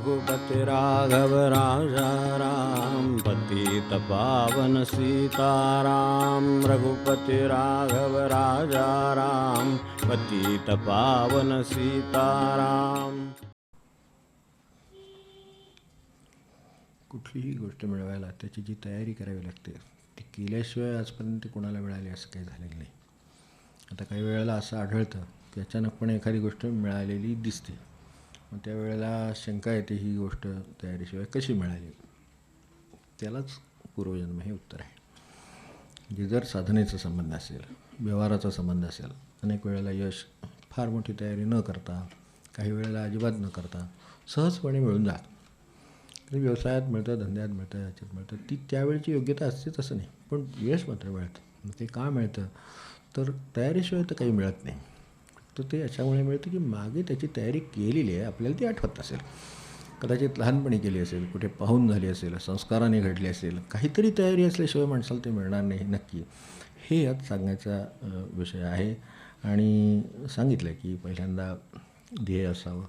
रघुपति राघव राजा राम पतित पावन सीताराम। रघुपति राघव राजा राम पतित पावन सीताराम। कुठलीही गोष्ट मिळवायला त्याची जी तयारी करावी लागते ती केल्याशिवाय आजपर्यंत कोणाला मिळाली असं काही झालेलं नाही. आता काही वेळेला असं आढळतं की अचानकपणे एखादी गोष्ट मिळालेली दिसते. मग त्यावेळेला शंका येते ही गोष्ट तयारीशिवाय कशी मिळाली? त्यालाच पूर्वजन्म हे उत्तर आहे. जे जर साधनेचा संबंध असेल व्यवहाराचा संबंध असेल अनेक वेळेला यश फार मोठी तयारी न करता काही वेळेला अजिबात न करता सहजपणे मिळून जात. तरी व्यवसायात मिळतं धंद्यात मिळतं याच्यात मिळतं. ती त्यावेळची योग्यता असतेच असं नाही. पण यश मात्र मिळतं. मग ते का मिळतं? तर तयारीशिवाय तर काही मिळत नाही. तर ते अशामुळे मिळतं की मागे त्याची तयारी केलेली आहे आपल्याला ती आठवत असेल. कदाचित लहानपणी केली असेल कुठे पाहून झाली असेल संस्काराने घडली असेल काहीतरी तयारी असल्याशिवाय माणसाला ते मिळणार नाही नक्की. हे यात सांगण्याचा विषय आहे. आणि सांगितलं की पहिल्यांदा ध्येय असावं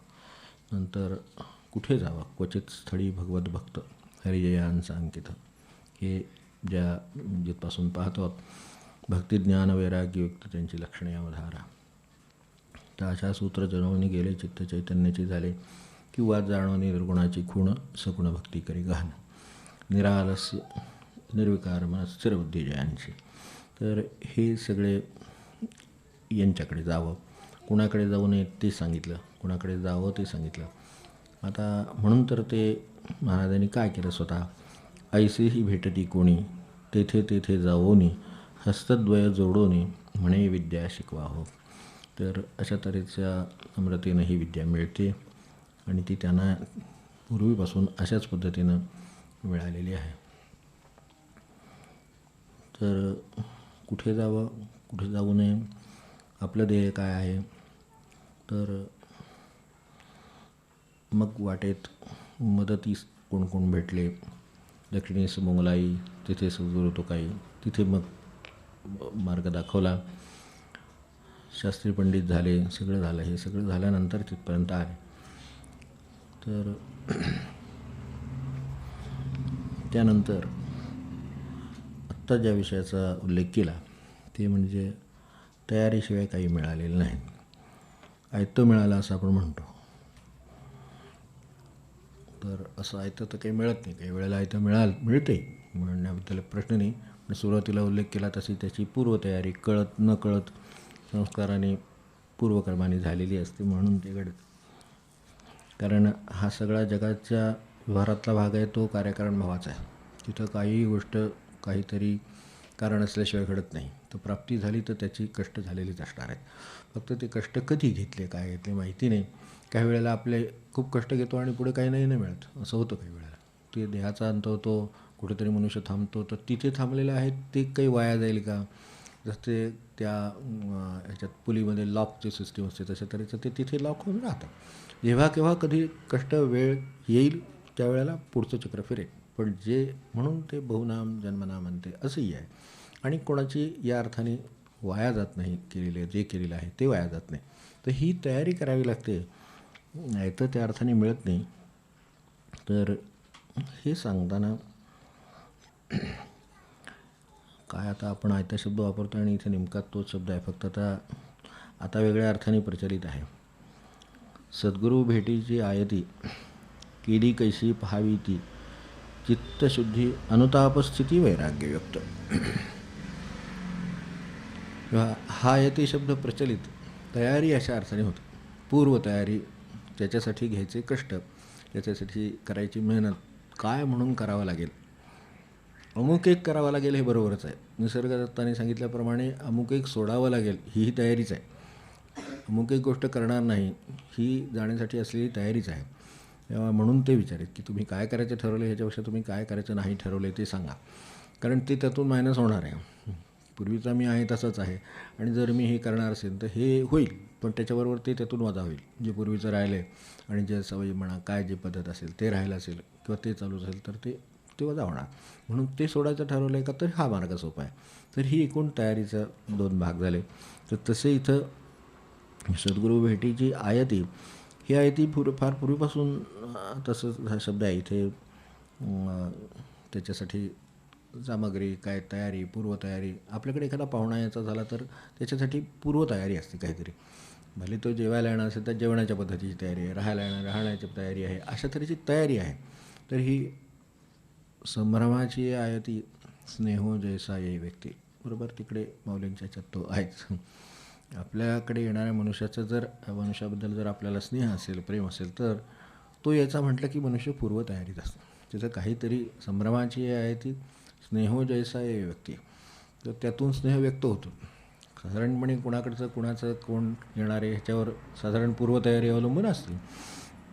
नंतर कुठे जावं क्वचित स्थळी भगवत भक्त हरिजयांचा अंकित. हे ज्या जिथपासून पाहतो भक्तिज्ञान वैराग्ययुक्त त्यांची लक्षणे अवधारा तर अशा सूत्र जनवणी गेले चित्त चैतन्याची झाले किंवा जाणवणे निर्गुणाची खूण सगुण भक्ती करी गहन निरालस्य निर्विकार मन स्थिरबुद्धी जयांची तर हे सगळे यांच्याकडे जावं. कुणाकडे जाऊ नये ते सांगितलं. कुणाकडे जावं ते सांगितलं. आता म्हणून तर ते महाराजांनी काय केलं स्वतः? ऐसेही भेटती कोणी? तेथे तेथे जावोनी. हस्तद्वय जोडोनी. म्हणे विद्या शिकवा हो तर अशा तऱ्हेच्या अमृतेनं ही विद्या मिळते आणि ती त्यांना पूर्वीपासून अशाच पद्धतीनं मिळालेली आहे. तर कुठे जावं कुठे जाऊ नये आपलं ध्येय काय आहे? तर मग वाटेत मदतीस कोण कोण भेटले? दक्षिणेस मोंगलाई तिथे सुजूर काही तिथे मग मार्ग दाखवला. शास्त्री पंडित झाले सगळं झालं. हे सगळं झाल्यानंतर तिथपर्यंत आले. तर त्यानंतर आत्ता ज्या विषयाचा उल्लेख केला ते म्हणजे तयारीशिवाय काही मिळालेलं नाही. आयतं मिळालं असं आपण म्हणतो. तर असं आयतं तर काही मिळत नाही. काही वेळेला आयतं मिळाल मिळते म्हणण्याबद्दल प्रश्न नाही. पण सुरुवातीला उल्लेख केला तशी त्याची पूर्वतयारी कळत न कळत संस्काराने पूर्वकर्माने झालेली असते म्हणून ते घडत. कारण हा सगळा जगाच्या व्यवहारातला भाग आहे तो कार्यकारण भावाचा आहे. तिथं काहीही गोष्ट काहीतरी कारण असल्याशिवाय घडत नाही. तर प्राप्ती झाली तर त्याची कष्ट झालेलीच असणार आहेत. फक्त ते कष्ट कधी घेतले काय घेतले माहिती नाही. काही वेळेला आपले खूप कष्ट घेतो आणि पुढे काही नाही नाही मिळत. असं होतं काही वेळेला. ते देहाचा अंत होतो कुठेतरी मनुष्य थांबतो तर तिथे थांबलेले आहेत ते काही वाया जाईल का? जसं ते त्या ह्याच्यात पुलीमध्ये लॉकची सिस्टीम असते तशा तऱ्हेचं ते तिथे लॉक होऊन राहतात जेव्हा केव्हा कधी कष्ट वेळ येईल त्यावेळेला पुढचं चक्र फिरेल. पण जे म्हणून ते बहुनाम जन्मनाम म्हणते असंही आहे. आणि कोणाची या अर्थाने वाया जात नाही केलेले जे केलेलं आहे ते वाया जात नाही. तर ही तयारी करावी लागते. नाही तर त्या अर्थाने मिळत नाही. तर हे सांगताना काय आता आपण आयता शब्द वापरतो आणि इथे नेमका तोच शब्द आहे. फक्त आता आता वेगळ्या अर्थाने प्रचलित आहे. सद्गुरू भेटीची आयती केली कैशी पहावी ती चित्तशुद्धी अनुतापस्थिती वैराग्य व्यक्त. किंवा हा यती शब्द प्रचलित तयारी अशा अर्थाने होतो. पूर्वतयारी त्याच्यासाठी घ्यायचे कष्ट त्याच्यासाठी करायची मेहनत काय म्हणून करावं लागेल? अमुक एक करावं लागेल हे बरोबरच आहे. निसर्गदत्ताने सांगितल्याप्रमाणे अमुक एक सोडावं लागेल ही तयारीच आहे. अमुक एक गोष्ट करणार नाही ही जाण्यासाठी असलेली तयारीच आहे. म्हणून ते विचारित की तुम्ही काय करायचं ठरवलं ह्याच्यापेक्षा तुम्ही काय करायचं नाही ठरवलं ते सांगा. कारण ते त्यातून मायनस होणार आहे. पूर्वीचा मी आहे तसंच आहे. आणि जर मी हे करणार असेल तर हे होईल पण त्याच्याबरोबर ते त्यातून वजा होईल. जे पूर्वीचं राहिलं आहे आणि जे सवयी म्हणा काय जे पद्धत असेल ते राहिलं असेल किंवा ते चालू असेल तर ते ते वजा होणार म्हणून ते सोडायचं ठरवलं आहे का तर हा मार्ग सोपा आहे. तर ही एकूण तयारीचा दोन भाग झाले. तर तसे इथं सद्गुरू भेटीची आयती ही आयती पूर फार पूर्वीपासून तसंच हा शब्द आहे. इथे त्याच्यासाठी सामग्री काय तयारी पूर्वतयारी आपल्याकडे एखादा पाहुणा यायचा झाला तर त्याच्यासाठी पूर्वतयारी असते काहीतरी. भले तो जेवायला येणार असेल तर जेवणाच्या पद्धतीची तयारी आहे राहायला येणार राहण्याची तयारी आहे अशा तऱ्हेची तयारी आहे. तर ही संभ्रमाची आहे ती. स्नेहो जैसा ये व्यक्ती. बरोबर? तिकडे माऊलींच्या ह्याच्यात तो आहेच आपल्याकडे येणाऱ्या मनुष्याचं जर मनुष्याबद्दल जर आपल्याला स्नेह असेल प्रेम असेल तर तो याचा म्हटलं की मनुष्य पूर्वतयारीत असतो. तिथं काहीतरी संभ्रमाची आहे ती. स्नेहो जैसा ये व्यक्ती. तर त्यातून स्नेह व्यक्त होतो. साधारणपणे कुणाकडचं कुणाचं कोण येणार आहे ह्याच्यावर साधारण पूर्वतयारी अवलंबून असते.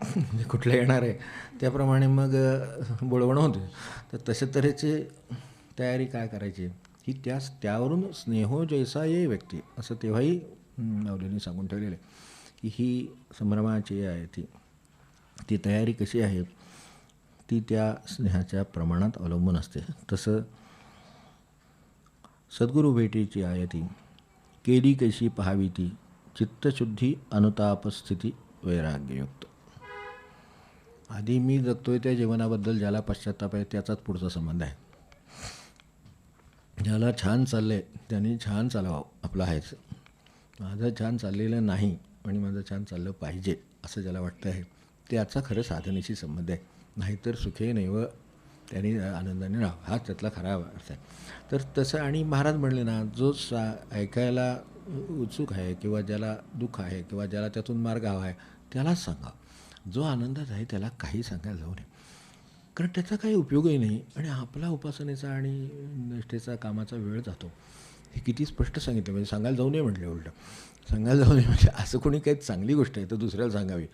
म्हणजे कुठलं येणार आहे? त्याप्रमाणे मग बोलवणं होते. तर तशा तऱ्हेची तयारी काय करायची? ही त्यास त्यावरून स्नेहो जैसा ये व्यक्ती असं तेव्हाही हं, माऊलींनी सांगून ठेवलेलं आहे. की ही संभ्रमाची आहे ती. ती तयारी कशी आहे? ती त्या स्नेहाच्या प्रमाणात अवलंबून असते. तसं सद्गुरू भेटीची आहे ती. केली कशी पहावी ती? चित्तशुद्धी अनुतापस्थिती वैराग्ययुक्त. आधी मी जगतोय त्या जीवनाबद्दल ज्याला पश्चाताप आहे त्याचाच पुढचा संबंध आहे. ज्याला छान चाललं आहे त्यांनी छान चालवावं आपलं आहेच. माझं छान चाललेलं नाही आणि माझं छान चाललं पाहिजे असं ज्याला वाटतं आहे त्याचा खरं साधनेशी संबंध आहे. नाहीतर सुखे नैव त्यांनी आनंदाने राहावं हा त्यातला खरा अर्थ आहे. तर तसं आणि महाराज म्हणले ना जो सा ऐकायला उत्सुक आहे किंवा ज्याला दुःख आहे किंवा ज्याला त्यातून मार्ग हवा आहे त्यालाच सांगा जो आनंदात आहे त्याला काही सांगायला जाऊ नये. कारण त्याचा काही उपयोगही नाही आणि आपला उपासनेचा आणि निष्ठेचा कामाचा वेळ जातो. हे किती स्पष्ट सांगितलं. म्हणजे सांगायला जाऊ नये म्हटले उलटं. सांगायला जाऊ नये म्हणजे असं कोणी काही चांगली गोष्ट आहे तर दुसऱ्याला सांगावी.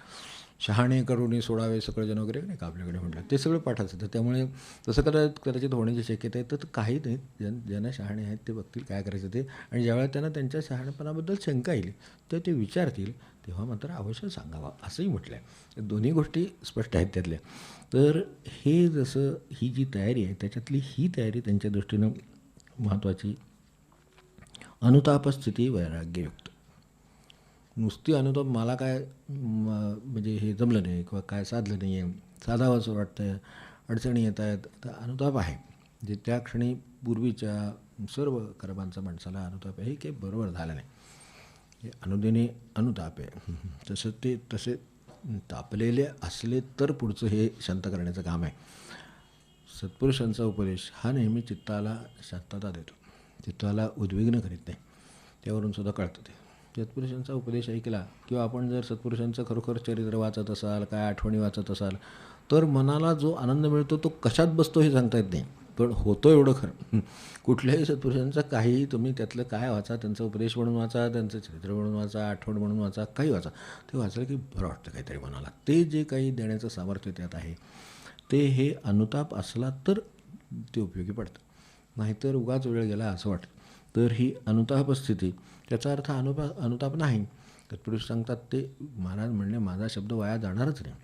शहाणे करून सोडावे सगळेजण वगैरे नाही का आपल्याकडे म्हटलं. ते सगळं पाठाचं. तर त्यामुळे तसं कदाचित कदाचित होण्याची शक्यता आहे तर काही नाही. ज्यां ज्यांना शहाणे आहेत ते बघतील काय करायचं ते. आणि ज्यावेळेला त्यांना त्यांच्या शहाणपणाबद्दल शंका येईल तर ते विचारतील. तेव्हा मात्र अवश्य सांगावा असंही म्हटलं आहे दोन्ही गोष्टी स्पष्ट आहेत त्यातल्या. तर हे जसं ही जी तयारी आहे त्याच्यातली ही तयारी त्यांच्या दृष्टीनं महत्त्वाची अनुतापस्थिती वैराग्ययुक्त नुसती अनुताप मला काय म्हणजे हे जमलं नाही किंवा काय साधलं नाही आहे साधावं असं वाटतं अडचणी येत आहेत तर अनुताप आहे. जे त्या क्षणी पूर्वीच्या सर्व कर्मांचा माणसाला अनुताप आहे हे काही बरोबर झालं नाही. हे अनुदिने अनुताप. आहे तसं ते तसे तापलेले असले तर पुढचं हे शांत करण्याचं काम आहे. सत्पुरुषांचा उपदेश हा नेहमी चित्ताला शांतता देतो. चित्ताला उद्विग्न करीत नाही. त्यावरून सुद्धा कळतं ते. सत्पुरुषांचा उपदेश ऐकला किंवा आपण जर सत्पुरुषांचं खरोखर चरित्र वाचत असाल काय आठवणी वाचत असाल तर मनाला जो आनंद मिळतो तो कशात बसतो हे सांगता येत नाही. पण होतो एवढं खरं. कुठल्याही सत्पुरुषांचं काहीही तुम्ही त्यातलं काय वाचा त्यांचा उपदेश म्हणून वाचा त्यांचं चरित्र म्हणून वाचा आठवण म्हणून वाचा काही वाचा. ते वाचलं की बरं वाटतं काहीतरी मनाला. ते जे काही देण्याचं सामर्थ्य त्यात आहे ते हे अनुताप असला तर ते उपयोगी पडतं. नाहीतर उगाच वेळ गेला असं वाटतं. तर ही अनुताप स्थिती त्याचा अर्थ अनुपा अनुताप नाही. तत्पुरुष सांगतात ते महाराज म्हणणे माझा शब्द वाया जाणारच नाही.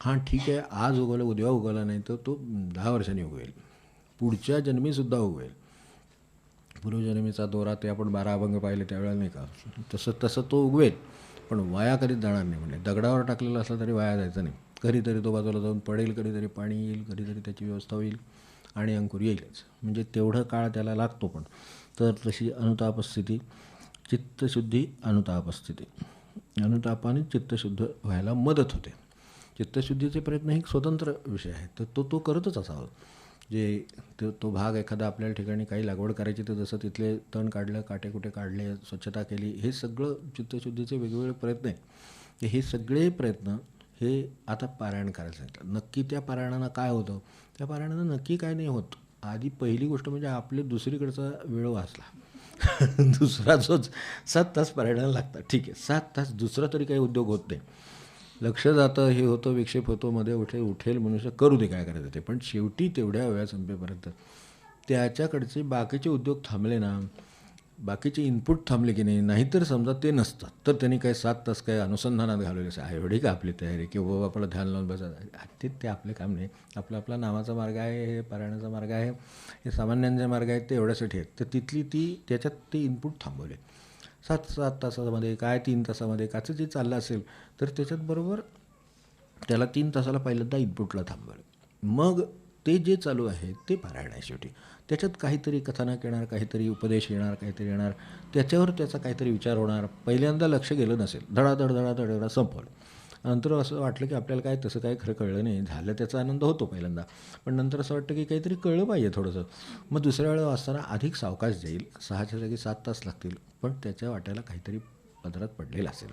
हां ठीक आहे आज उगवलं उद्या उगवला नाही तर तो दहा वर्षांनी उगवेल. पुढच्या जन्मीसुद्धा उगवेल पूर्वजन्मीचा दोरा ते आपण बारा अभंग पाहिले त्यावेळेला नाही का? तसं तसं तो उगवेल. पण वाया करीत जाणार नाही म्हणजे दगडावर टाकलेला असला तरी वाया जायचं नाही. कधीतरी तो बाजूला जाऊन पडेल कधीतरी पाणी येईल कधीतरी त्याची व्यवस्था होईल आणि अंकुर येईलच. म्हणजे तेवढं काळ त्याला लागतो पण. तर तशी अनुतापस्थिती चित्तशुद्धी अनुतापस्थिती. अनुतापाने चित्तशुद्ध व्हायला मदत होते. चित्तशुद्धीचे प्रयत्न हे स्वतंत्र विषय आहे. तर तो तो करतच असावा. जे तो तो भाग एखादा आपल्या ठिकाणी काही लागवड करायची तर जसं तिथले तण काढलं काटे कुठे काढले स्वच्छता केली हे सगळं चित्तशुद्धीचे वेगवेगळे प्रयत्न आहे हे सगळे प्रयत्न हे आता पारायण करायला सांगितलं. नक्की त्या पारायणानं काय होतं? त्या पारायणानं नक्की काय नाही होत. आधी पहिली गोष्ट म्हणजे आपले दुसरीकडचा वेळ वाचला. दुसरा जोच सात तास पारायणाला लागतात. ठीक आहे. सात तास दुसरा तरी काही उद्योग होत नाही. लक्ष जातं हे होतं विक्षेप होतो मध्ये उठे उठेल मनुष्य करू दे काय करायचं ते. पण शेवटी तेवढ्या वेळा संपेपर्यंत त्याच्याकडचे बाकीचे उद्योग थांबले ना बाकीचे इनपुट थांबले की नाही नाहीतर समजा ते नसतात. तर त्यांनी काय सात तास काय अनुसंधानात घालवले असं? एवढी का आपली तयारी? की बाबा आपलं ध्यान लावून बसा. ते ते आपले काम नाही. आपला आपला नावाचा मार्ग आहे हे पारायणाचा मार्ग आहे हे सामान्यांचे मार्ग आहेत ते एवढ्यासाठी आहेत. तर तिथली ती त्याच्यात ते इनपुट थांबवले. सात सात तासामध्ये काय तीन तासामध्ये काचं जे चाललं असेल तर त्याच्यात बरोबर त्याला तीन तासाला पहिल्यांदा इनपुटला थांबवलं. मग ते जे चालू आहे ते पारायण आहे शेवटी त्याच्यात काहीतरी कथानक येणार काहीतरी उपदेश येणार काहीतरी येणार. त्याच्यावर त्याचा काहीतरी विचार होणार. पहिल्यांदा लक्ष गेलं नसेल. धडाधड धडाधड धडा संपवलं. नंतर असं वाटलं की आपल्याला काय तसं काय खरं कळलं नाही. झालं त्याचा आनंद होतो पहिल्यांदा. पण नंतर असं वाटतं की काहीतरी कळलं पाहिजे थोडंसं. मग दुसऱ्या वेळेला वाचताना अधिक सावकाश जाईल. सहाच्या जागी सात तास लागतील. पण त्याच्या वाट्याला काहीतरी पदरात पडलेलं असेल.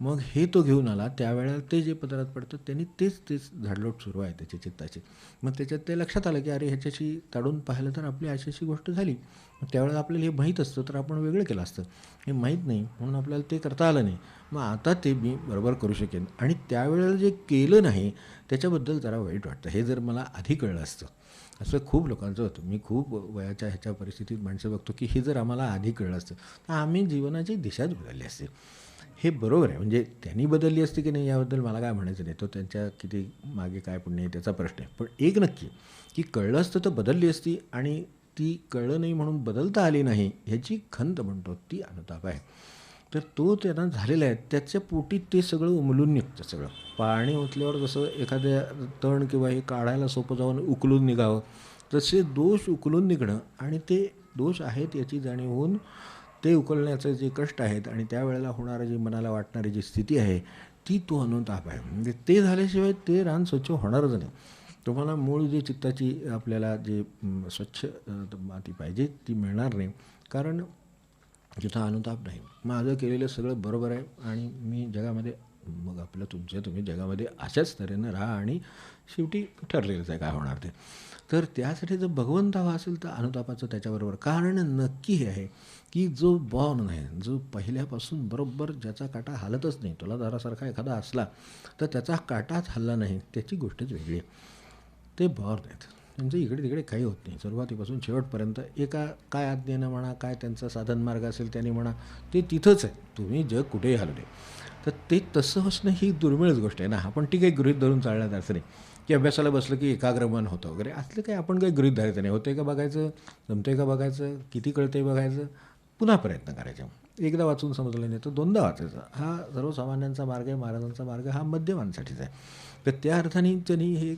मग हे तो घेऊन आला. त्यावेळेला ते जे पदरात पडतं त्यांनी तेच तेच झाडलोट सुरू आहे त्याच्या चित्ताची. मग त्याच्यात ते लक्षात आलं की अरे ह्याच्याशी ताडून पाहिलं तर आपली अशी अशी गोष्ट झाली. मग त्यावेळेला आपल्याला हे माहीत असतं तर आपण वेगळं केलं असतं. हे माहीत नाही म्हणून आपल्याला ते करता आलं नाही. मग आता ते मी बरोबर करू शकेन. आणि त्यावेळेला जे केलं नाही त्याच्याबद्दल जरा वाईट वाटतं. हे जर मला आधी कळलं असतं. असं खूप लोकांचं होतं. मी खूप वयाच्या ह्याच्या परिस्थितीत माणसं बघतो की हे जर आम्हाला आधी कळलं असतं तर आम्ही जीवनाची दिशाच बदलली असते. हे बरोबर आहे. म्हणजे त्यांनी बदलली असती की नाही याबद्दल मला काय म्हणायचं नाही. तो त्यांच्या किती मागे काय पुण्य आहे त्याचा प्रश्न आहे. पण एक नक्की की कळलं असतं तर बदलली असती आणि ती कळलं नाही म्हणून बदलता आली नाही ह्याची खंत म्हणतो ती अनुताप आहे. तर तो त्यांना झालेला आहे. त्याच्या पोटी ते सगळं उमलून निघतं सगळं. पाणी ओतल्यावर जसं एखाद्या तण किंवा हे काढायला सोपं जाऊन उकलून निघावं तसे दोष उकलून निघणं आणि ते दोष आहेत याची जाणीव होऊन ते उकलण्याचे जे कष्ट आहेत आणि त्यावेळेला होणारं जी मनाला वाटणारी जी स्थिती आहे ती तो अनुताप आहे. म्हणजे ते झाल्याशिवाय ते रान स्वच्छ होणारच नाही. तुम्हाला मूळ जी चित्ताची आपल्याला जे स्वच्छ माती पाहिजे ती मिळणार नाही. कारण तिथं अनुताप नाही. माझं केलेलं सगळं बरोबर आहे आणि मी जगामध्ये मग आपलं तुमच्या तुम्ही जगामध्ये अशाच तऱ्हेनं राहा आणि शेवटी ठरलेलंच आहे काय होणार ते. तर त्यासाठी जर भगवंत हवा असेल तर अनुतापाचं त्याच्याबरोबर कारण नक्की हे आहे. की जो बॉर्न आहे जो पहिल्यापासून बरोबर ज्याचा काटा हालतच नाही तुला दारासारखा एखादा असला तर त्याचा काटाच हल्ला नाही त्याची गोष्टच वेगळी आहे. ते बॉर्न आहेत. त्यांचं इकडे तिकडे काही होत नाही. सुरुवातीपासून शेवटपर्यंत एका काय आज्ञेनं म्हणा काय त्यांचा साधन मार्ग असेल त्यांनी म्हणा ते तिथंच आहे. तुम्ही जग कुठेही हलवले तर ते तसं असणं ही दुर्मिळच गोष्ट आहे ना. आपण ती काही गृहीत धरून चालण्यात असं नाही. की अभ्यासाला बसलं की एकाग्र मन होतं वगैरे. असलं काही आपण काही गृहीत धरायचं नाही. होते का बघायचं? जमते का बघायचं? किती कळतंय बघायचं? पुन्हा प्रयत्न करायचा. एकदा वाचून समजलं नाही तर दोनदा वाचायचा. हा सर्वसामान्यांचा मार्ग आहे महाराजांचा मार्ग हा मध्यमांसाठीच आहे. तर त्या अर्थाने त्यांनी हे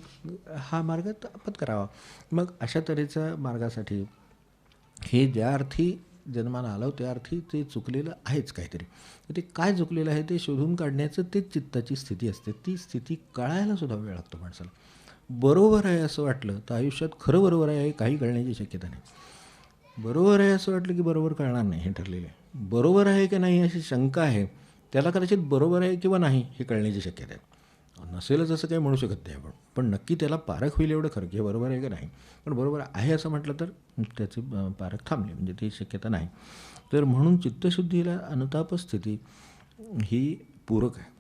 हा मार्ग पत्करावा मग अशा तऱ्हेच्या मार्गासाठी हे ज्या अर्थी जन्माला आलं त्या अर्थी ते चुकलेलं आहेच काहीतरी. तर ते काय चुकलेलं आहे ते शोधून काढण्याचं तेच चित्ताची स्थिती असते. ती स्थिती कळायला सुद्धा वेळ लागतो माणसाला. बरोबर आहे असं वाटलं तर आयुष्यात खरं बरोबर आहे हे काही कळण्याची शक्यता नाही. बरोबर आहे असं वाटलं की बरोबर कळणार नाही हे ठरलेलं आहे. बरोबर आहे की नाही अशी शंका आहे त्याला कदाचित बरोबर आहे किंवा नाही हे कळण्याची शक्यता आहे. नसेलच असं काही म्हणू शकत नाही आपण पण नक्की त्याला पारख होईल एवढं खरं की हे बरोबर आहे की नाही. पण बरोबर आहे असं म्हटलं तर त्याची पारख थांबली म्हणजे ती शक्यता नाही. तर म्हणून चित्तशुद्धीला अनुताप स्थिती ही पूरक आहे.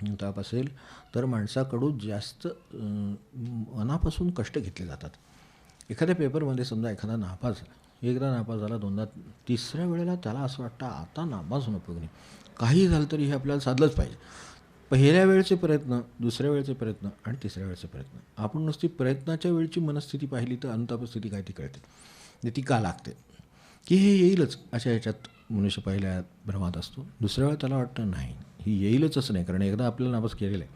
अनुताप असेल तर माणसाकडून जास्त मनापासून कष्ट घेतले जातात. एखाद्या पेपरमध्ये समजा एखादा नापास एकदा नापास झाला दोनदा तिसऱ्या वेळेला त्याला असं वाटतं आता नापास होणं उपयोग नाही. काही झालं तरी हे आपल्याला साधलंच पाहिजे. पहिल्या वेळचे प्रयत्न दुसऱ्या वेळचे प्रयत्न आणि तिसऱ्या वेळचे प्रयत्न. आपण नुसती प्रयत्नाच्या वेळची मनस्थिती पाहिली तर अनुतापस्थिती काय ती कळते. म्हणजे ती का लागते? की हे येईलच अशा ह्याच्यात मनुष्य पहिल्या भ्रमात असतो. दुसऱ्या वेळा त्याला वाटतं नाही ही येईलच असं नाही. कारण एकदा आपल्याला नापास केलेलं आहे.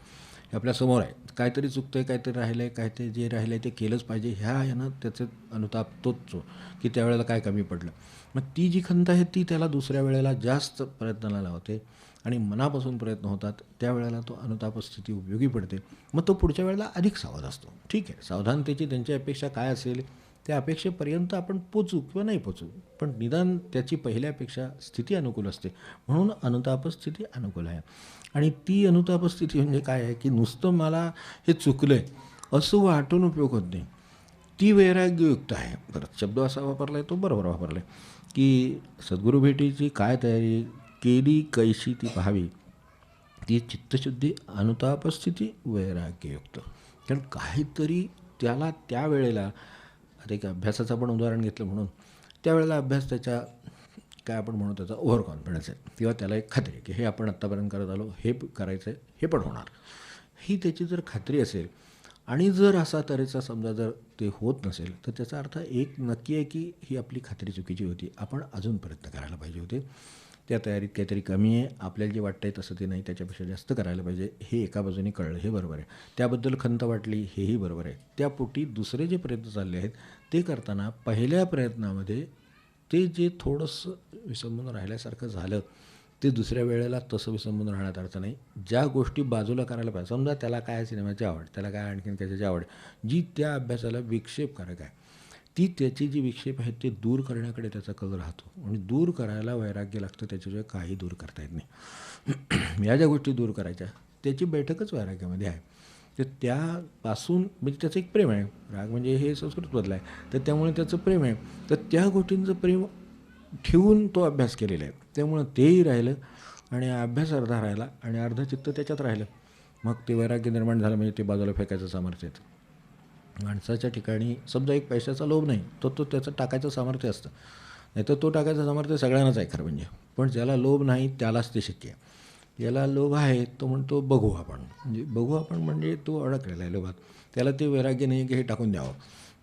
हे आपल्यासमोर आहे. काहीतरी चुकतं आहे काहीतरी राहिलं आहे काय ते जे राहिलं आहे ते केलंच पाहिजे. ह्या ह्यानं त्याचे अनुताप तोचचो की त्यावेळेला काय कमी पडलं. मग ती जी खंत आहे ती त्याला दुसऱ्या वेळेला जास्त प्रयत्नाला लावते आणि मनापासून प्रयत्न होतात त्यावेळेला तो अनुताप स्थिती उपयोगी पडते. मग तो पुढच्या वेळेला अधिक सावध असतो. ठीक आहे. सावधानतेची त्यांची अपेक्षा काय असेल त्या अपेक्षेपर्यंत आपण पोचू किंवा नाही पोचू पण निदान त्याची पहिल्यापेक्षा स्थिती अनुकूल असते. म्हणून अनुताप स्थिती अनुकूल आहे. आणि ती अनुतापस्थिती म्हणजे काय आहे की नुसतं मला हे चुकलं आहे असं वाटून उपयोग होत नाही. ती वैराग्ययुक्त आहे. परत शब्द असा वापरला आहे तो बरोबर वापरला आहे की सद्गुरू भेटीची काय तयारी केली कैशी ती पाहावी ती चित्तशुद्धी अनुतापस्थिती वैराग्ययुक्त. कारण काहीतरी त्याला त्यावेळेला आता एक अभ्यासाचं आपण उदाहरण घेतलं म्हणून त्यावेळेला अभ्यास त्याच्या काय आपण म्हणू त्याचा ओव्हर कॉन्फिडन्स आहे किंवा त्याला एक खात्री आहे की हे आपण आत्तापर्यंत करत आलो हे करायचं आहे हे पण होणार. ही त्याची जर खात्री असेल आणि जर असा तऱ्हेचा समजा जर ते होत नसेल तर त्याचा अर्थ एक नक्की आहे की ही आपली खात्री चुकीची होती. आपण अजून प्रयत्न करायला पाहिजे होते. त्या तयारीत काहीतरी कमी आहे. आपल्याला जे वाटतं आहे तसं ते नाही त्याच्यापेक्षा जास्त करायला पाहिजे. हे एका बाजूने कळलं हे बरोबर आहे. त्याबद्दल खंत वाटली हेही बरोबर आहे. त्यापोटी दुसरे जे प्रयत्न चालले आहेत ते करताना पहिल्या प्रयत्नामध्ये ते जे थोडंसं विसंबून राहिल्यासारखं झालं ते दुसऱ्या वेळेला तसं विसंबून राहण्यात अर्थ नाही. ज्या गोष्टी बाजूला करायला पाहिजे समजा त्याला काय सिनेमाची आवड त्याला काय आणखीन त्याच्याची आवड जी त्या अभ्यासाला विक्षेपकारक आहे ती त्याची जी विक्षेप आहेत ते दूर करण्याकडे त्याचा कल राहतो. आणि दूर करायला वैराग्य लागतं त्याच्याशिवाय काही दूर करता येत नाही. या ज्या गोष्टी दूर करायच्या त्याची बैठकच वैराग्यामध्ये आहे. तर त्यापासून म्हणजे त्याचं एक प्रेम आहे. राग म्हणजे हे संस्कृतमधलं आहे. तर त्यामुळे त्याचं प्रेम आहे. तर त्या गोष्टींचं प्रेम ठेवून तो अभ्यास केलेला आहे. त्यामुळं तेही राहिलं आणि अभ्यास अर्धा राहिला आणि अर्धा चित्त त्याच्यात राहिलं. मग ते वैराग्य निर्माण झालं म्हणजे ते बाजूला फेकायचं सामर्थ्य येतं माणसाच्या ठिकाणी समजा एक पैशाचा लोभ नाही तो तो त्याचं टाकायचं सामर्थ्य असतं. नाही तर तो टाकायचं सामर्थ्य सगळ्यांनाच आहे खरं म्हणजे. पण ज्याला लोभ नाही त्यालाच ते शक्य आहे. याला लोभ आहे तो म्हणतो बघू आपण म्हणजे बघू आपण म्हणजे तो अडकलेला आहे लोभात. त्याला ते वैराग्य नाही की हे टाकून द्यावं.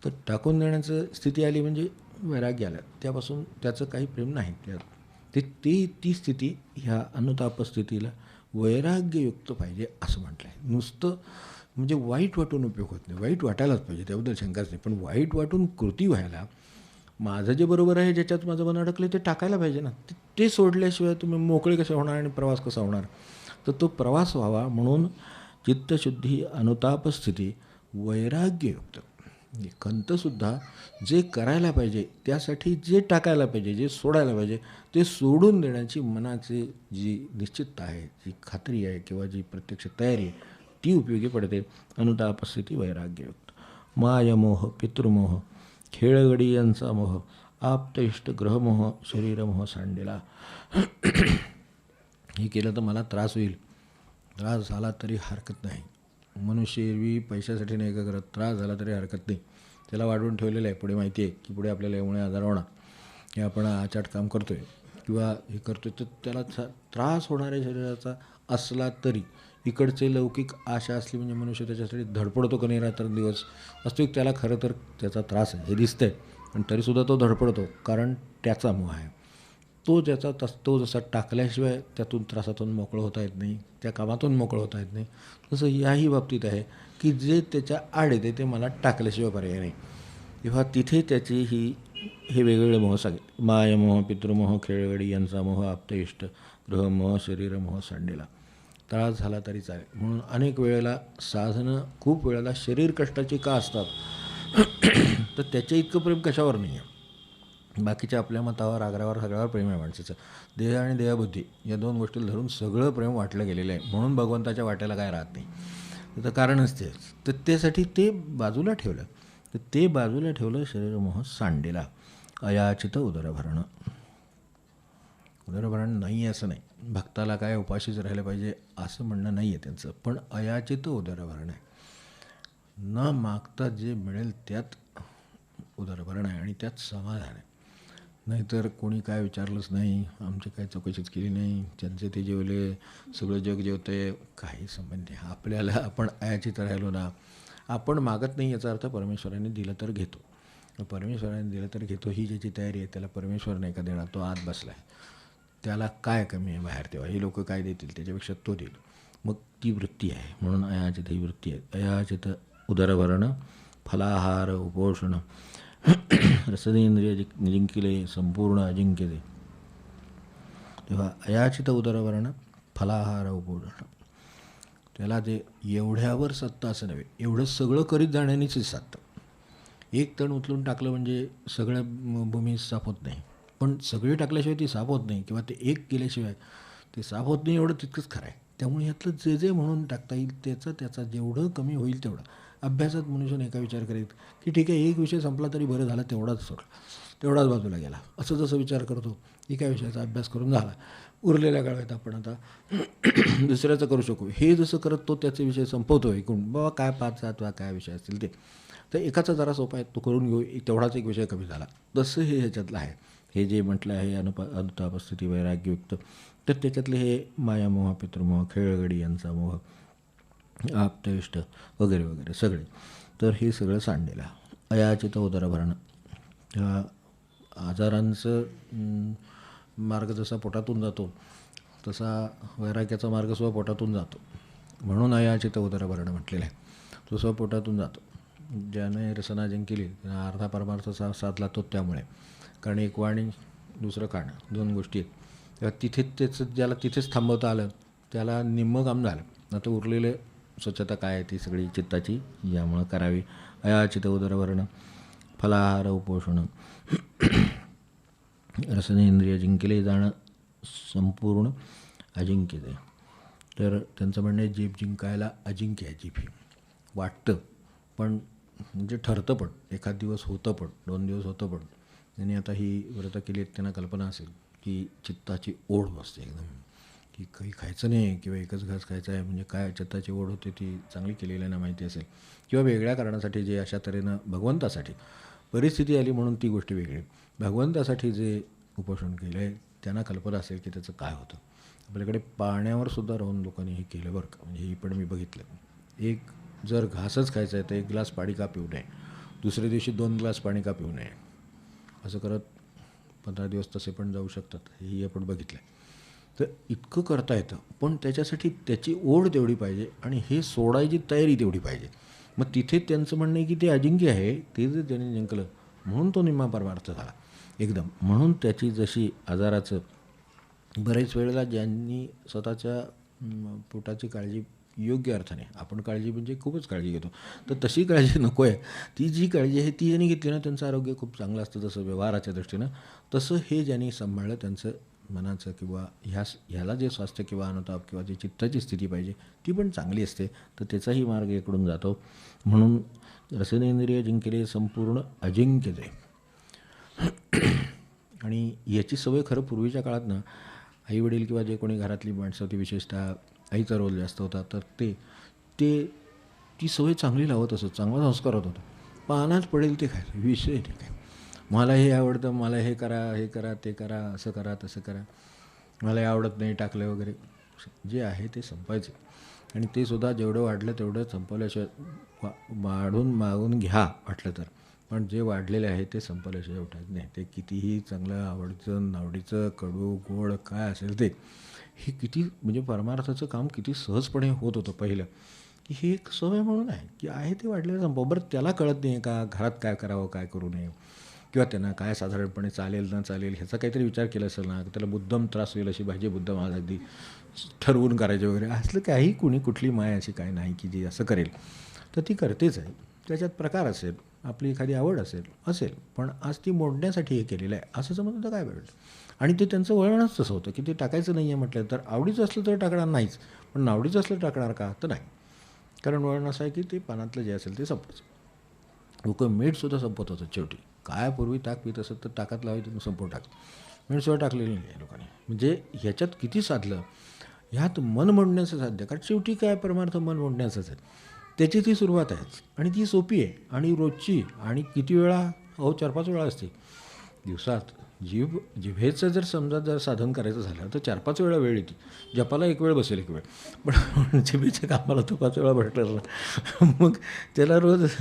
तर टाकून देण्याचं स्थिती आली म्हणजे वैराग्य आलं. त्यापासून त्याचं काही प्रेम नाही. त्यात ते ती ती स्थिती ह्या अनुताप स्थितीला वैराग्ययुक्त पाहिजे असं म्हटलं आहे नुसतं म्हणजे वाईट वाटून उपयोग होत नाही. वाईट वाटायलाच पाहिजे त्याबद्दल शंकाच नाही. पण वाईट वाटून कृती व्हायला माझं जे बरोबर आहे ज्याच्यात माझं मन अडकलं ते टाकायला पाहिजे ना. ते- सोडल्याशिवाय तुम्ही मोकळे कसे होणार आणि प्रवास कसा होणार? तर तो प्रवास व्हावा म्हणून चित्तशुद्धी अनुतापस्थिती वैराग्ययुक्त म्हणजे खंतसुद्धा जे करायला पाहिजे त्यासाठी जे टाकायला पाहिजे जे सोडायला पाहिजे ते सोडून देण्याची मनाची जी निश्चितता आहे जी खात्री आहे किंवा जी प्रत्यक्ष तयारी आहे ती उपयोगी पडते. अनुतापस्थिती वैराग्ययुक्त मायमोह पितृमोह खेळगडी यांचा मोह आप्त इष्ट ग्रहमोह शरीरमोह सांडेला. हे केलं तर मला त्रास होईल. त्रास झाला तरी हरकत नाही. मनुष्य एरवी पैशासाठी नाही का करत? त्रास झाला तरी हरकत नाही. त्याला वाढवून ठेवलेलं आहे. पुढे माहिती आहे की पुढे आपल्याला यामुळे आजार होणार. हे आपण आचाट काम करतो आहे किंवा हे करतो तर त्याला त्रास होणाऱ्या शरीराचा असला तरी. इकडचे लौकिक आशा असली म्हणजे मनुष्य त्याच्यासाठी धडपडतो का नाही रात्रंदिवस? वास्तविक त्याला खरं तर त्याचा त्रास आहे हे दिसतंय पण तरीसुद्धा तो धडपडतो कारण त्याचा मोह आहे. तो ज्याचा तस तो जसा टाकल्याशिवाय त्यातून त्रासातून मोकळं होता येत नाही त्या कामातून मोकळं होता येत नाही. तसं याही बाबतीत आहे की जे त्याच्या आड येते ते मला टाकल्याशिवाय पर्याय नाही. तेव्हा तिथे त्याची ही हे वेगवेगळे मोह सांगितले मायमोह पितृमोह खेळगडी यांचा मोह आप्तइष्ट गृहमोह शरीरमोह सांडेला. त्रास झाला तरी चालेल. म्हणून अनेक वेळेला साधनं खूप वेळेला शरीर कष्टाची का असतात? तर त्याच्या इतकं प्रेम कशावर नाही आहे बाकीच्या आपल्या मतावर आग्रावर सगळ्यावर प्रेम आहे माणसाचं. देह आणि देहबुद्धी या दोन गोष्टी धरून सगळं प्रेम वाटलं गेलेलं आहे. म्हणून भगवंताच्या वाट्याला काय राहत नाही. त्याचं कारणच तेच. तर त्यासाठी ते बाजूला ठेवलं. तर ते बाजूला ठेवलं शरीरमोह सांडेला. अयाचित उदरभरणं. उदरभरण नाही आहे असं नाही. भक्ताला काय उपाशीच राहिलं पाहिजे असं म्हणणं नाही आहे त्यांचं. पण अयाचित उदरभरण आहे. न मागता जे मिळेल त्यात उदरभरण आहे आणि त्यात समाधान आहे. नाहीतर कोणी काय विचारलंच नाही आमची काय चौकशीच केली नाही त्यांचे ते जेवले सगळं जग जेवते काही संबंध नाही. आपल्याला आपण अयाचित राहिलो ना आपण मागत नाही याचा अर्थ परमेश्वराने दिलं तर घेतो. परमेश्वराने दिलं तर घेतो ही ज्याची तयारी आहे त्याला परमेश्वर नाही का देणार? तो आत बसला आहे त्याला काय कमी आहे बाहेर तेव्हा? हे लोक काय देतील? त्याच्यापेक्षा तो देईल. मग ती वृत्ती आहे. म्हणून अयाचित ही वृत्ती आहे. अयाचित उदरभरण फलाहार उपोषण रसदेंद्रिय जिंकिले संपूर्ण अजिंक्यते तेव्हा अयाचित उदरवर्ण फलाहार उपोषण. त्याला ते एवढ्यावर सत्ता असं नव्हे एवढं सगळं करीत जाण्यानेच साधतं. एक तण उचलून टाकलं म्हणजे सगळ्या भूमी साफ होत नाही. पण सगळी टाकल्याशिवाय ती साफ होत नाही किंवा ते एक केल्याशिवाय ते साफ होत नाही एवढं तितकंच खरं आहे. त्यामुळे यातलं जे जे म्हणून टाकता येईल त्याचं त्याचा जेवढं कमी होईल तेवढा. अभ्यासात मनुष्याने एका विचार करीत की ठीक आहे एक विषय संपला तरी बरं झाला तेवढाच सोडला तेवढाच बाजूला गेला. असं जसं विचार करतो एका विषयाचा अभ्यास करून झाला. उरलेल्या काळात आपण आता दुसऱ्याचं करू शकू. हे जसं करत तो त्याचे विषय संपवतो एकूण. बाबा काय पाच सात वा काय विषय असतील ते. तर एकाचा जरा सोपा आहे तो करून घेऊ. तेवढाच एक विषय कमी झाला. तसं हे ह्याच्यातलं आहे. हे जे म्हटलं आहे अनुप अनुतापस्थिती वैराग्ययुक्त तर त्याच्यातले हे मायामोह पितृमोह खेळगडी यांचा मोह आप्तविष्ट वगैरे वगैरे सगळे. तर हे सगळं सांडलेलं अयाचित उदरभरणं त्या आजारांचं मार्ग जसा पोटातून जातो तसा वैराग्याचा मार्ग स्वपोटातून पोटातून जातो. म्हणून अयाचित उदरभरणं म्हटलेलं आहे. तो स्वपोटातून पोटातून जातो. ज्याने रसना जिंकली अर्धा परमार्थ सा साधला तो त्यामुळे. कारण एक वाणी दुसरं खाणं दोन गोष्टी आहेत. तेव्हा तिथे त्याचं ज्याला तिथेच थांबवता आलं त्याला निम्मं काम झालं. आता उरलेले स्वच्छता काय आहे ती सगळी चित्ताची यामुळं करावी. अयाचित उदरवरणं फलाहार उपोषण. रसनेंद्रिय जिंकले जाणं संपूर्ण अजिंक्य आहे तर त्यांचं म्हणणं आहे जीभ जिंकायला अजिंक्य आहे जीभ ही. वाटतं पण म्हणजे ठरतं पण. एखाद दिवस होतं पण दोन दिवस होतं पण. त्यांनी आता ही व्रतं केली आहेत त्यांना कल्पना असेल की चित्ताची ओढ बसते एकदम. की काही खायचं नाही किंवा एकच घास खायचा आहे म्हणजे काय चित्ताची ओढ होते ती चांगली केलेल्यांना माहिती असेल. किंवा वेगळ्या कारणासाठी जे अशा तऱ्हेनं भगवंतासाठी परिस्थिती आली म्हणून ती गोष्ट वेगळी. भगवंतासाठी जे उपोषण केलं आहे त्यांना कल्पना असेल की त्याचं काय होतं. आपल्याकडे पाण्यावर सुद्धा राहून लोकांनी हे केलं बरं का? म्हणजे ही पण मी बघितलं. एक जर घासच खायचा आहे तर एक ग्लास पाणी का पिऊ नये? दुसऱ्या दिवशी दोन ग्लास पाणी का पिऊ नये? असं करत पंधरा दिवस तसे पण जाऊ शकतात. हेही आपण बघितलं आहे तर इतकं करता येतं. पण त्याच्यासाठी त्याची ओढ तेवढी पाहिजे आणि हे सोडायची तयारी तेवढी पाहिजे. मग तिथे त्यांचं म्हणणं आहे की ते अजिंक्य आहे ते जर त्याने जिंकलं म्हणून तो निम्मा परमार्थ झाला. एकदम. म्हणून त्याची जशी आजाराचं बरेच वेळेला ज्यांनी स्वतःच्या पोटाची काळजी योग्य अर्थाने. आपण काळजी म्हणजे खूपच काळजी घेतो. तर तशी काळजी नको आहे ती जी काळजी आहे ती ज्यांनी घेतली ना त्यांचं आरोग्य खूप चांगलं असतं जसं व्यवहाराच्या दृष्टीनं. तसं हे ज्यांनी सांभाळलं त्यांचं मनाचं किंवा ह्या ह्याला जे स्वास्थ्य किंवा अनुताप किंवा जे चित्ताची स्थिती पाहिजे ती पण चांगली असते. तर त्याचाही मार्ग इकडून जातो. म्हणून रसनेंद्रिय जिंकले संपूर्ण अजिंक्य ते आणि याची सवय खरं पूर्वीच्या काळात ना आई वडील किंवा जे कोणी घरातली माणसं होती विशेषतः आईचा रोल जास्त होता तर ते ते ती सवय चांगली लावत असत चांगला संस्कार होत होता. पानात पडेल ते खायचं विषय नाही काय. मला हे आवडतं मला हे करा हे करा ते करा असं करा तसं करा. मला हे आवडत नाही टाकलं वगैरे. जे आहे ते संपायचे. आणि ते सुद्धा जेवढं वाढलं तेवढं संपवल्याशिवाय वाढून मागून घ्या वाटलं तर. पण जे वाढलेले आहे ते संपवल्याशिवाय उठायचं नाही. ते कितीही चांगलं आवडीचं नावडीचं कडू गोड काय असेल ते हे किती म्हणजे परमार्थाचं काम किती सहजपणे होत होतं पहिलं. की ही एक सवय म्हणून आहे की आहे ते वाढलेलं संपव बरं त्याला कळत नाही का घरात काय करावं काय करू नये. किंवा त्यांना काय साधारणपणे चालेल न चालेल ह्याचा काहीतरी विचार केला असेल ना त्याला बुद्धम त्रास होईल अशी भाजी बुद्धम आज अगदी ठरवून करायचे वगैरे. असलं काही कुणी कुठली माय अशी काय नाही की जी असं करेल. तर ती करतेच आहे. त्याच्यात प्रकार असेल. आपली एखादी आवड असेल असेल. पण आज ती मोडण्यासाठी हे केलेलं आहे. असं समजतं तर काय भेटलं? आणि ते त्यांचं वळणच तसं होतं की ते टाकायचं नाही आहे म्हटलं तर आवडीचं असलं तर टाकणार नाहीच. पण नावडीचं असलं टाकणार का? तर नाही. कारण वळण असं आहे की ते पानातलं जे असेल ते संपवायचं लोक मीठसुद्धा संपत होतं शेवटी. काय पूर्वी ताक पित असत तर ताकात लावायचं संपवून टाक मीठसुद्धा टाकलेलं नाही आहे लोकांनी. म्हणजे ह्याच्यात किती साधलं? ह्यात मन मोडण्याचं साध्य. कारण शेवटी काय परमार्थ मन मोडण्याचंच आहे. त्याची ती सुरुवात आहे. आणि ती सोपी आहे. आणि रोजची आणि किती वेळा? अहो चार पाच वेळा असते. दिवसात जीव जिभेचं जर समजा जर साधन करायचं झालं तर चार पाच वेळा वेळ येते. जपाला एक वेळ बसेल एक वेळ. पण जिभेच्या कामाला तो पाच वेळा भेटला मग त्याला रोज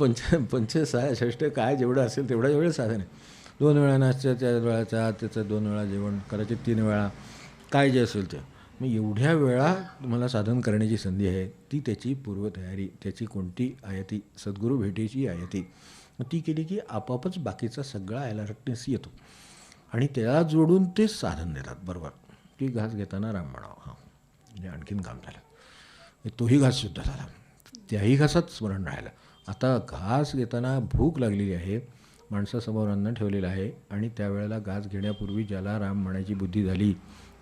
पंच पंच सहा षष्ट काय जेवढं असेल तेवढा वेळ साधन आहे. दोन वेळा नाश्त्या त्या वेळा चहा त्याचं दोन वेळा जेवण करायचे तीन वेळा. काय जे असेल ते. मग एवढ्या वेळा तुम्हाला साधन करण्याची संधी आहे ती त्याची पूर्वतयारी त्याची कोणती आयती सद्गुरू भेटीची आयती मग ती केली की आपापच बाकीचा सगळा अलर्टनेस येतो. आणि त्याला जोडून ते साधन देतात बरोबर? की घास घेताना राम म्हणावं हां. म्हणजे आणखीन काम झालं. म्हणजे तोही तोही घाससुद्धा झाला. त्याही घासात स्मरण राहिलं. आता घास घेताना भूक लागलेली आहे माणसासमोर अन्न ठेवलेलं आहे आणि त्यावेळेला घास घेण्यापूर्वी ज्याला राम म्हणायची बुद्धी झाली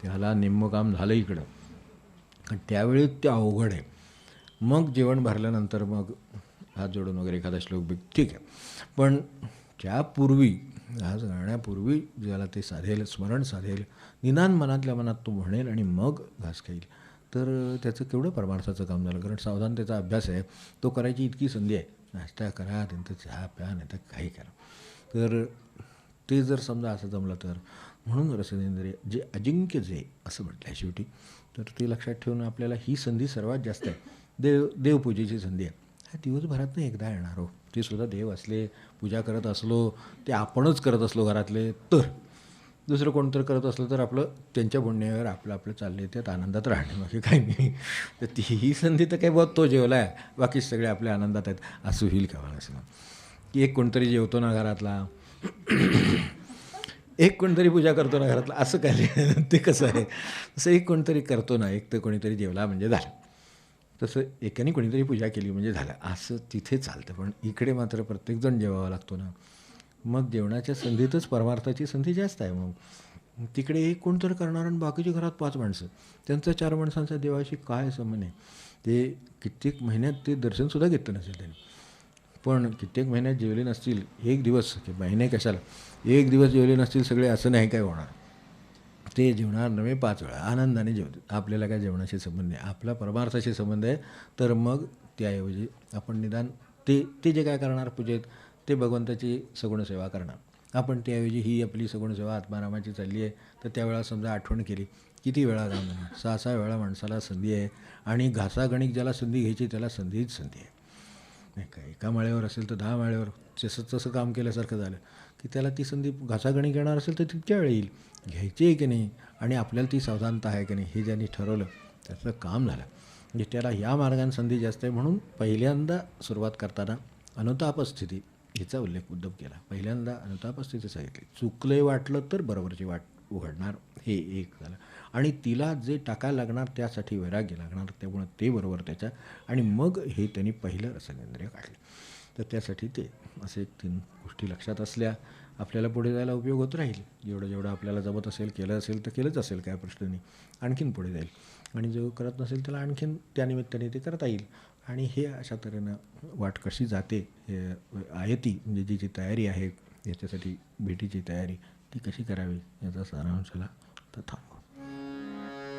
त्याला निम्मं काम झालं इकडं. कारण त्यावेळी ते अवघड आहे. मग जेवण भरल्यानंतर मग हात जोडून वगैरे एखादा श्लोक बी ठीक आहे. पण त्यापूर्वी आज गाण्यापूर्वी ज्याला ते साधेल स्मरण साधेल निनान मनातल्या मनात तो म्हणेल आणि मग घास खाईल. तर त्याचं केवढं परमार्थाचं काम झालं? कारण सावधान त्याचा अभ्यास आहे. तो करायची इतकी संधी आहे. नाश्ता करा नंतर चहा प्या नाही तर काही करा. तर ते जर समजा असं जमलं तर म्हणून रसनेंद्रिय जे अजिंक्य जे असं म्हटलं आहे शेवटी तर ते लक्षात ठेवून आपल्याला ही संधी सर्वात जास्त आहे. देव देवपूजेची संधी आहे. हा दिवसभरात एकदा येणार हो. ते सुद्धा देव असले पूजा करत असलो ते आपणच करत असलो घरातले तर. दुसरं कोणतर करत असलं तर आपलं त्यांच्या बोलण्यावर आपलं आपलं चालले त्यात आनंदात राहणे बाकी काही नाही. तर ती ही संधी तर काय बहुत तो जेवला आहे बाकी सगळे आपल्या आनंदात आहेत. असं होईल का मला असं की एक कोणतरी जेवतो ना घरातला. एक कोणतरी पूजा करतो ना घरातला असं काय ते कसं आहे? तसं एक कोणतरी करतो ना एक तर कोणीतरी जेवला म्हणजे झालं. तसं एकाने कोणीतरी पूजा केली म्हणजे झालं. असं तिथे चालतं पण इकडे मात्र प्रत्येकजण जेवावा लागतो ना. मग जेवणाच्या संधीतच परमार्थाची संधी जास्त आहे मग. तिकडे एक कोणतरी करणार आणि बाकीची घरात पाच माणसं. त्यांचा चार माणसांचा देवाशी काय संबंध आहे? ते कित्येक महिन्यात ते दर्शनसुद्धा घेतलं नसेल त्यांनी. पण कित्येक महिन्यात जेवले नसतील एक दिवस की महिने कशाला? एक दिवस जेवले नसतील सगळे असं नाही काय होणार. ते जेवणार नव्हे पाच वेळा आनंदाने जेवतात आपल्याला काय जेवणाशी संबंध नाही. आपला परमार्थाशी संबंध आहे तर मग त्याऐवजी आपण निदान ते ते जे काय करणार पूजेत ते भगवंताची सगुण सेवा करणार. आपण त्याऐवजी ही आपली सगुण सेवा आत्मारामाची चालली आहे तर त्यावेळा समजा आठवण केली किती वेळा जाणार सहा सहा वेळा माणसाला संधी आहे आणि घासागणिक ज्याला संधी घ्यायची त्याला संधीच संधी आहे. नाही का एका माळ्यावर असेल तर दहा माळ्यावर जसं तसं काम केल्यासारखं झालं. की त्याला ती संधी घासागणी घेणार असेल तर तितक्या वेळ येईल. घ्यायची आहे की नाही? आणि आपल्याला ती सावधानता आहे की नाही हे ज्यांनी ठरवलं त्याचं काम झालं. म्हणजे त्याला या मार्गाने संधी जास्त आहे म्हणून पहिल्यांदा सुरुवात करताना अनुताप स्थिती हिचा उल्लेख उद्धव केला. पहिल्यांदा अनुताप स्थिती सांगितली. चुकलंय वाटलं तर बरोबरची वाट उघडणार. हे एक झालं. आणि तिला जे टाकायला लागणार त्यासाठी वैराग्य लागणार त्यामुळं ते बरोबर त्याच्या. आणि मग हे त्यांनी पहिलं रसनेंद्रिय काढलं. तर त्यासाठी ते असे एक तीन गोष्टी लक्षात असल्या आपल्याला पुढे जायला उपयोग होत राहील. जेवढं जेवढं आपल्याला जमत असेल केलं असेल तर केलंच असेल काय प्रश्न नाही. आणखीन पुढे जाईल. आणि जो करत नसेल त्याला आणखीन त्यानिमित्ताने ते करता येईल. आणि हे अशा तऱ्हेनं वाट कशी जाते हे आयती म्हणजे जी जी तयारी आहे याच्यासाठी भेटीची तयारी ती कशी करावी याचा सारांशाला तर थांबवा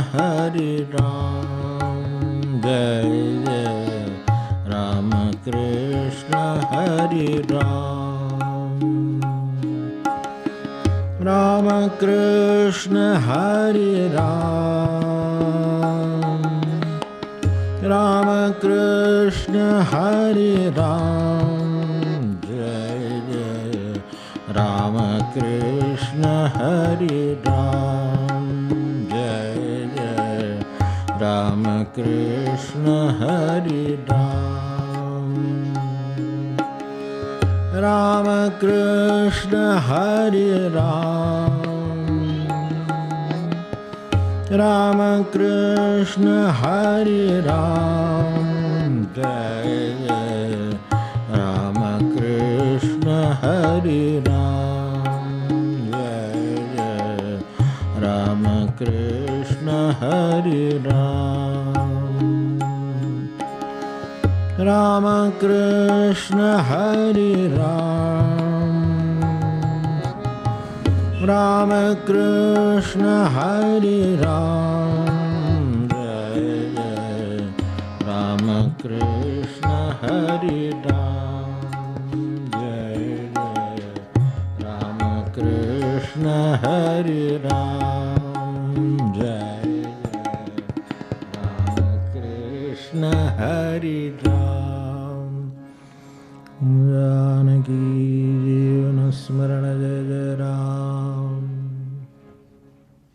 हरि राम जय राम कृष्ण हरि राम। राम कृष्ण हरि राम। राम कृष्ण हरि राम जय जय। Ram Krishna Hari Krishna Hari Ram. Ram Krishna Hari Ram. Ram Krishna Hari Ram. Jai Ram Krishna Hari Ram. Jai. Ram Krishna Hari Ram. Ram Krishna Hari Ram. Ram Krishna Hari Ram. जय जय। राम कृष्ण हरि राम। जय जय। राम कृष्ण हरि राम। जय जय। राम कृष्ण हरि राम। Janaki